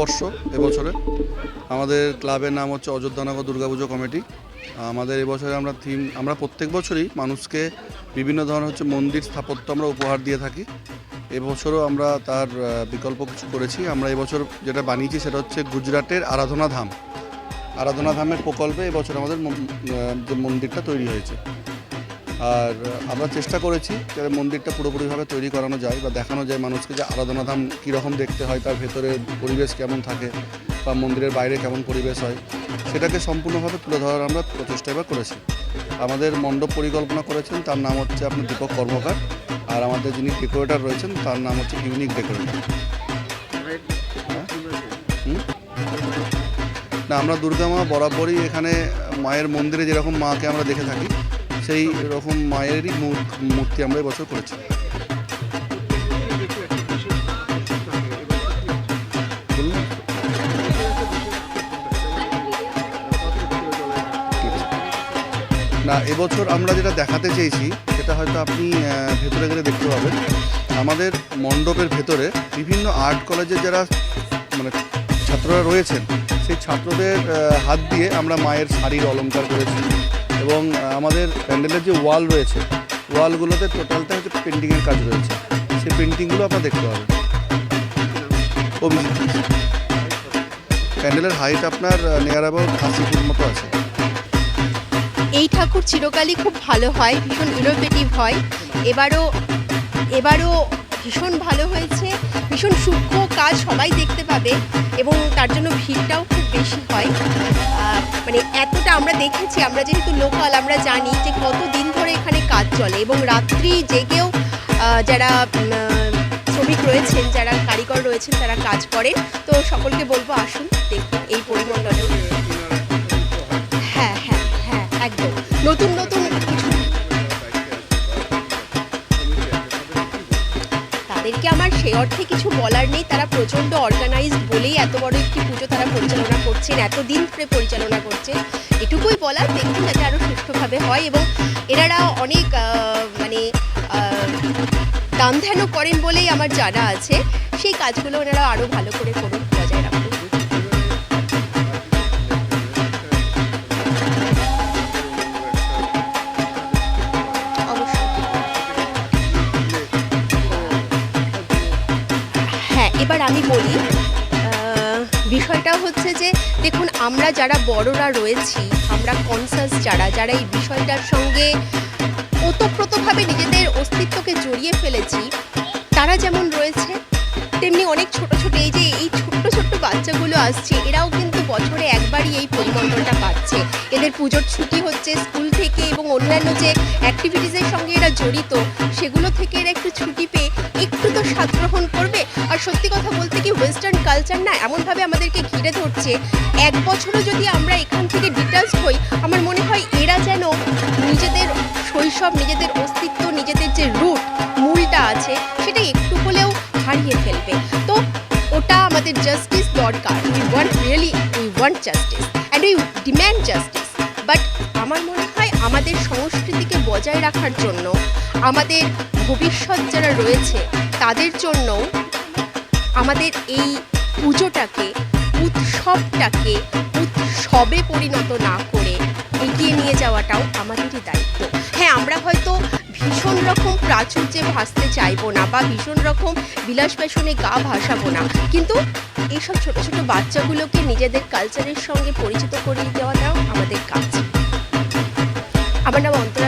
বর্ষ এবছরে। আমাদের ক্লাবের নাম হচ্ছে অযোধ্যানগর দুর্গাপুজো কমিটি। আমাদের এবছরে আমরা থিম, আমরা প্রত্যেক বছরই মানুষকে বিভিন্ন ধরনের হচ্ছে মন্দির স্থাপত্য আমরা উপহার দিয়ে থাকি। এবছরও আমরা তার বিকল্প কিছু করেছি। আমরা এবছর যেটা বানিয়েছি সেটা হচ্ছে গুজরাটের আরাধনা ধাম। আরাধনা ধামের প্রকল্পে এবছর আমাদের মন্দিরটা তৈরি হয়েছে। আর আমরা চেষ্টা করেছি যাতে মন্দিরটা পুরোপুরিভাবে তৈরি করানো যায় বা দেখানো যায় মানুষকে যে আরাধনা ধাম কীরকম দেখতে হয়, তার ভেতরে পরিবেশ কেমন থাকে বা মন্দিরের বাইরে কেমন পরিবেশ হয়, সেটাকে সম্পূর্ণভাবে তুলে ধরার আমরা প্রচেষ্টা এবার করেছি। আমাদের মণ্ডপ পরিকল্পনা করেছেন, তার নাম হচ্ছে আপনার দীপক কর্মকার আর আমাদের যিনি ডেকোরেটর রয়েছেন, তার নাম হচ্ছে ইউনিক ডেকোরেটর না, আমরা দুর্গা মা বরাবরই এখানে মায়ের মন্দিরে যেরকম মাকে আমরা দেখে থাকি সেই রকম মায়েরই মূর- মূর্তি আমরা এবছর করেছি। না, এবছর আমরা যেটা দেখাতে চেয়েছি, সেটা হয়তো আপনি ভেতরে গেলে দেখতে পাবেন। আমাদের মণ্ডপের ভেতরে বিভিন্ন আর্ট কলেজের যারা মানে ছাত্ররা রয়েছেন, সেই ছাত্রদের হাত দিয়ে আমরা মায়ের শাড়ির অলংকার করেছি এবং আমাদের প্যান্ডেলের যে ওয়াল রয়েছে, ওয়ালগুলোতে টোটালটা হচ্ছে পেন্টিংয়ের কাজ রয়েছে। সেই পেন্টিংগুলো আপনার দেখতে পাবেন। প্যান্ডেলের হাইট আপনার নিয়ার অ্যাবাউট আশি ফুট মতো আছে। এই ঠাকুর চিরকালই খুব ভালো হয়, ভীষণ ইনোভেটিভ হয়। এবারও এবারও ভীষণ ভালো হয়েছে। সবাই দেখতে পাবে এবং তার জন্য ভিড়টাও খুব বেশি হয়। মানে এতটা আমরা দেখেছি, আমরা যেহেতু লোকাল, আমরা জানি যে কত দিন ধরে এখানে কাজ চলে এবং রাত্রি জেগেও যারা শ্রমিক রয়েছেন, যারা কারিগর রয়েছেন, তারা কাজ করেন। তো সকলকে বলব আসুন, দেখুন এই পরিমণ্ডলে হ্যাঁ হ্যাঁ হ্যাঁ একদম। নতুন নতুন তাদেরকে আমার সেই অর্থে কিছু বলার নেই, তারা প্রচণ্ড অর্গানাইজড বলেই এত বড় একটি পুজো তারা পরিচালনা করছেন, এতদিন ধরে পরিচালনা করছেন। এটুকুই বলার, দেখুন যাতে আরও সুষ্ঠুভাবে হয় এবং এনারা অনেক মানে দান ধ্যানও করেন বলেই আমার জানা আছে। সেই কাজগুলো ওনারা আরও ভালো করে করুন। এবার আমি বলি বিষয়টা হচ্ছে যে, দেখুন, আমরা যারা বড়রা রয়েছি, আমরা কনসাস যারা যারা এই বিষয়টার সঙ্গে ওতপ্রোতভাবে নিজেদের অস্তিত্বকে জড়িয়ে ফেলেছি, তারা যেমন রয়েছে, তেমনি অনেক ছোট ছোট, এই যে এই বাচ্চাগুলো আসছে, এরাও কিন্তু বছরে একবারই এই পরিমণ্ডলটা পাচ্ছে। এদের পুজোর ছুটি হচ্ছে স্কুল থেকে এবং অন্যান্য যে অ্যাক্টিভিটিসের সঙ্গে এরা জড়িত, সেগুলো থেকে এরা একটু ছুটি পেয়ে একটু তো স্বাদ গ্রহণ করবে। আর সত্যি কথা বলতে কি ওয়েস্টার্ন কালচার না এমনভাবে আমাদেরকে ঘিরে ধরছে, এক বছরও যদি আমরা এখান থেকে ডিটাচ হই, আমার মনে হয় এরা যেন নিজেদের শৈশব, নিজেদের জাস্টিস দরকার we want really we want justice and we demand justice but আমার মনে হয় আমাদের সংস্কৃতিকে বজায় রাখার জন্য, আমাদের ভবিষ্যৎ যারা রয়েছে, তাদের জন্য আমাদের এই পুজোটাকে, উৎসবটাকে উৎসবে পরিণত না করে এগিয়ে নিয়ে যাওয়াটাও আমাদেরই দায়িত্ব। ভীষণ রকম প্রাচুর্যে ভাসতে চাইব না বা ভীষণ রকম বিলাস পেশনে গা ভাসাবো না। কিন্তু এইসব ছোট ছোট বাচ্চাগুলোকে নিজেদের কালচারের সঙ্গে পরিচিত করিয়ে দেওয়াটাও আমাদের কাজ। আমার নাম অন্তরা